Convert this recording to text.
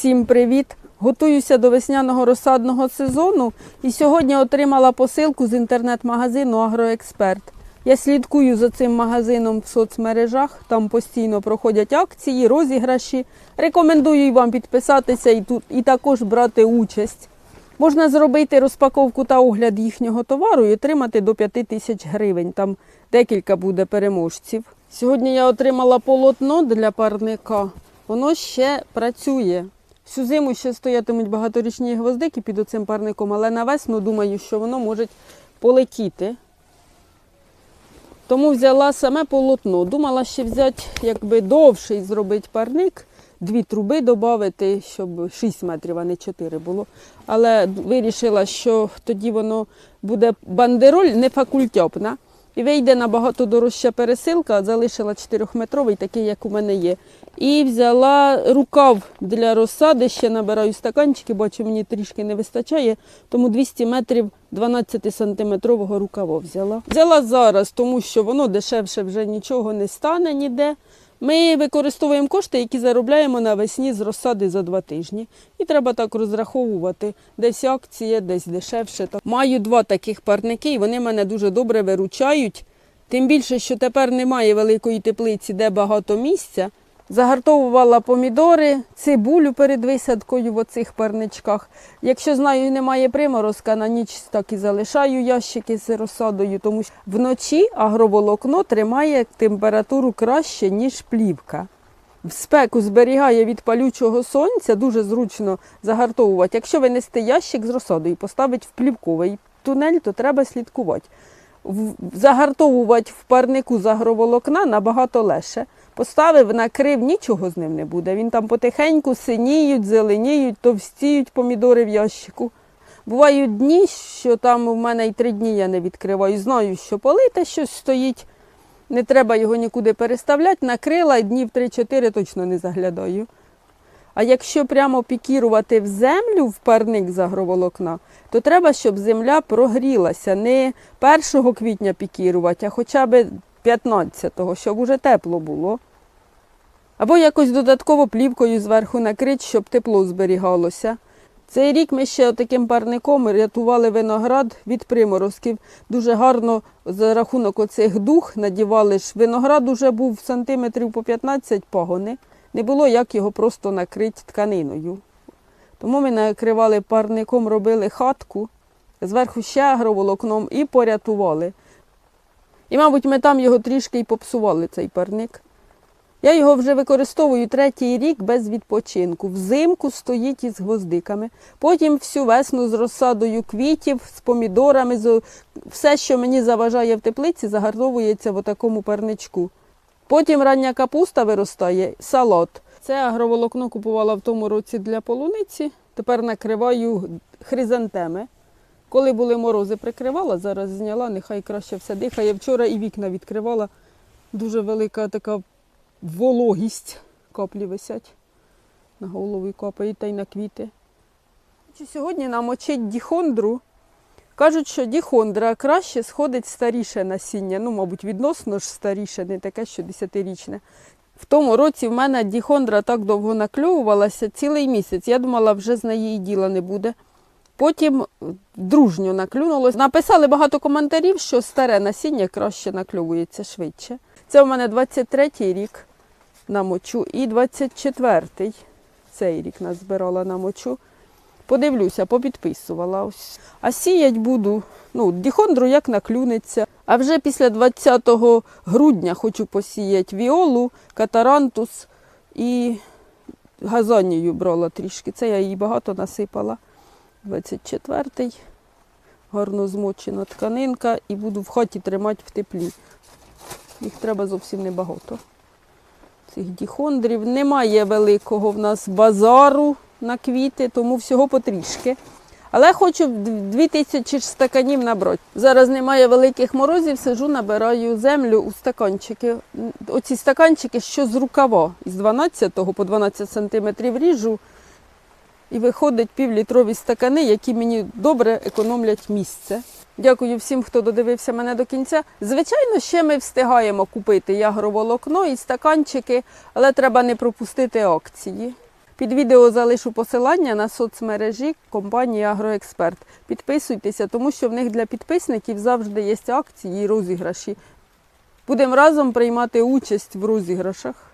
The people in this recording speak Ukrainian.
Всім привіт! Готуюся до весняного розсадного сезону і сьогодні отримала посилку з інтернет-магазину Агроексперт. Я слідкую за цим магазином в соцмережах, там постійно проходять акції, розіграші. Рекомендую вам підписатися і, тут, і також брати участь. Можна зробити розпаковку та огляд їхнього товару і отримати до 5 тисяч гривень. Там декілька буде переможців. Сьогодні я отримала полотно для парника. Воно ще працює. Всю зиму ще стоятимуть багаторічні гвоздики під оцим парником, але на весну думаю, що воно може полетіти. Тому взяла саме полотно. Думала ще взяти якби довший зробити парник, дві труби додати, щоб 6 метрів, а не 4 було. Але вирішила, що тоді воно буде бандероль не факультьопна. І вийде набагато дорожча пересилка, залишила 4-метровий, такий, як у мене є. І взяла рукав для розсади, ще набираю стаканчики, бачу, мені трішки не вистачає, тому 200 метрів 12-сантиметрового рукава взяла. Взяла зараз, тому що воно дешевше вже нічого не стане ніде. Ми використовуємо кошти, які заробляємо навесні з розсади за два тижні. І треба так розраховувати. Десь акція, десь дешевше. Маю два таких парники, і вони мене дуже добре виручають. Тим більше, що тепер немає великої теплиці, де багато місця. Загартовувала помідори, цибулю перед висадкою в оцих парничках. Якщо знаю, немає приморозка, на ніч так і залишаю ящики з розсадою, тому що вночі агроволокно тримає температуру краще, ніж плівка. В спеку зберігає від палючого сонця, дуже зручно загартовувати. Якщо винести ящик з розсадою поставити в плівковий тунель, то треба слідкувати. Загартовувати в парнику з агроволокна набагато легше. Поставив, накрив, нічого з ним не буде. Він там потихеньку синіють, зеленіють, товстіють помідори в ящику. Бувають дні, що там у мене і три дні я не відкриваю. Знаю, що полите щось стоїть. Не треба його нікуди переставляти, накрила і днів 3-4 точно не заглядаю. А якщо прямо пікірувати в землю в парник з агроволокна, то треба, щоб земля прогрілася. Не 1 квітня пікірувати, а хоча б 15-го, щоб уже тепло було. Або якось додатково плівкою зверху накрити, щоб тепло зберігалося. Цей рік ми ще таким парником рятували виноград від приморозків. Дуже гарно за рахунок оцих дух надівали ж. Виноград уже був сантиметрів по 15 пагони. Не було як його просто накрити тканиною. Тому ми накривали парником, робили хатку, зверху ще агроволокном і порятували. І, мабуть, ми там його трішки і попсували, цей парник. Я його вже використовую третій рік без відпочинку. Взимку стоїть із гвоздиками. Потім всю весну з розсадою квітів, з помідорами, з... все, що мені заважає в теплиці, загартовується в такому парничку. Потім рання капуста виростає, салат. Це агроволокно купувала в тому році для полуниці. Тепер накриваю хризантеми. Коли були морози, прикривала, зараз зняла, нехай краще все дихає. Вчора і вікна відкривала. Дуже велика така вологість. Каплі висять. На голову капають та й на квіти. Сьогодні намочить діхондру. Кажуть, що діхондра краще сходить старіше насіння. Ну, мабуть, відносно ж старіше, не таке, що десятирічне. В тому році в мене діхондра так довго накльовувалася цілий місяць. Я думала, вже з неї діла не буде. Потім дружньо наклюнулося. Написали багато коментарів, що старе насіння краще накльовується швидше. Це у мене 23-й рік на мочу і 24-й. Цей рік назбирала на мочу. Подивлюся, попідписувала. Ось. А сіять буду, ну, діхондру як наклюнеться. А вже після 20 грудня хочу посіяти віолу, катарантус і газонію брала трішки. Це я її багато насипала. 24-й. Гарно змочена тканинка і буду в хаті тримати в теплі. Їх треба зовсім небагато. Цих діхондрів. Немає великого в нас базару на квіти, тому всього потрішки. Але хочу 2000 стаканів набрати. Зараз немає великих морозів, сижу, набираю землю у стаканчики. Оці стаканчики, що з рукава, із 12 по 12 сантиметрів ріжу. І виходить півлітрові стакани, які мені добре економлять місце. Дякую всім, хто додивився мене до кінця. Звичайно, ще ми встигаємо купити і агроволокно і стаканчики, але треба не пропустити акції. Під відео залишу посилання на соцмережі компанії Агроексперт. Підписуйтеся, тому що в них для підписників завжди є акції і розіграші. Будемо разом приймати участь в розіграшах.